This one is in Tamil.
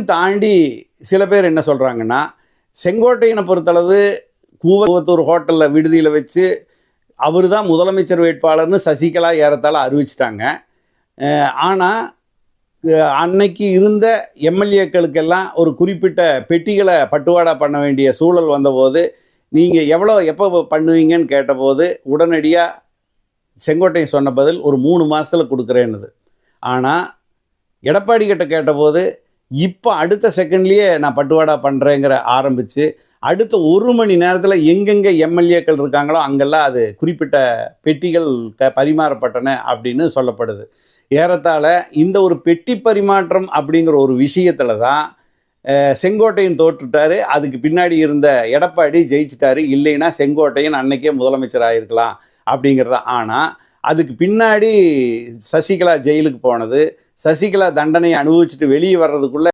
இதையும் தாண்டி சில பேர் என்ன சொல்கிறாங்கன்னா செங்கோட்டையனை பொறுத்தளவு கூவத்தூர் ஹோட்டலில் விடுதியில் வச்சு அவர் தான் முதலமைச்சர் வேட்பாளர்னு சசிகலா ஏறத்தாழ அறிவிச்சிட்டாங்க. ஆனால் அன்னைக்கு இருந்த எம்எல்ஏக்களுக்கெல்லாம் ஒரு குறிப்பிட்ட பெட்டிகளை பட்டுவாடா பண்ண வேண்டிய சூழல் வந்தபோது நீங்கள் எவ்வளோ எப்போ பண்ணுவீங்கன்னு கேட்டபோது உடனடியாக செங்கோட்டையன் சொன்ன பதில் ஒரு மூணு மாதத்தில் கொடுக்குறேன்னுது. ஆனால் எடப்பாடி கிட்ட கேட்டபோது இப்போ அடுத்த செகண்ட்லேயே நான் பட்டுவாடா பண்ணுறேங்கிற ஆரம்பித்து அடுத்த ஒரு மணி நேரத்தில் எங்கெங்கே எம்எல்ஏக்கள் இருக்காங்களோ அங்கெல்லாம் அது குறிப்பிட்ட பெட்டிகள் க பரிமாறப்பட்டன அப்படின்னு சொல்லப்படுது. ஏறத்தாழ இந்த ஒரு பெட்டி பரிமாற்றம் அப்படிங்கிற ஒரு விஷயத்தில் தான் செங்கோட்டையன் தோற்றுட்டாரு. அதுக்கு பின்னாடி இருந்த எடப்பாடி ஜெயிச்சிட்டாரு. இல்லைன்னா செங்கோட்டையன் அன்னைக்கே முதலமைச்சர் இருக்கலாம் அப்படிங்கிறத. ஆனால் அதுக்கு பின்னாடி சசிகலா ஜெயிலுக்கு போனது சசிகலா தண்டனை அனுபவிச்சுட்டு வெளியே வர்றதுக்குள்ள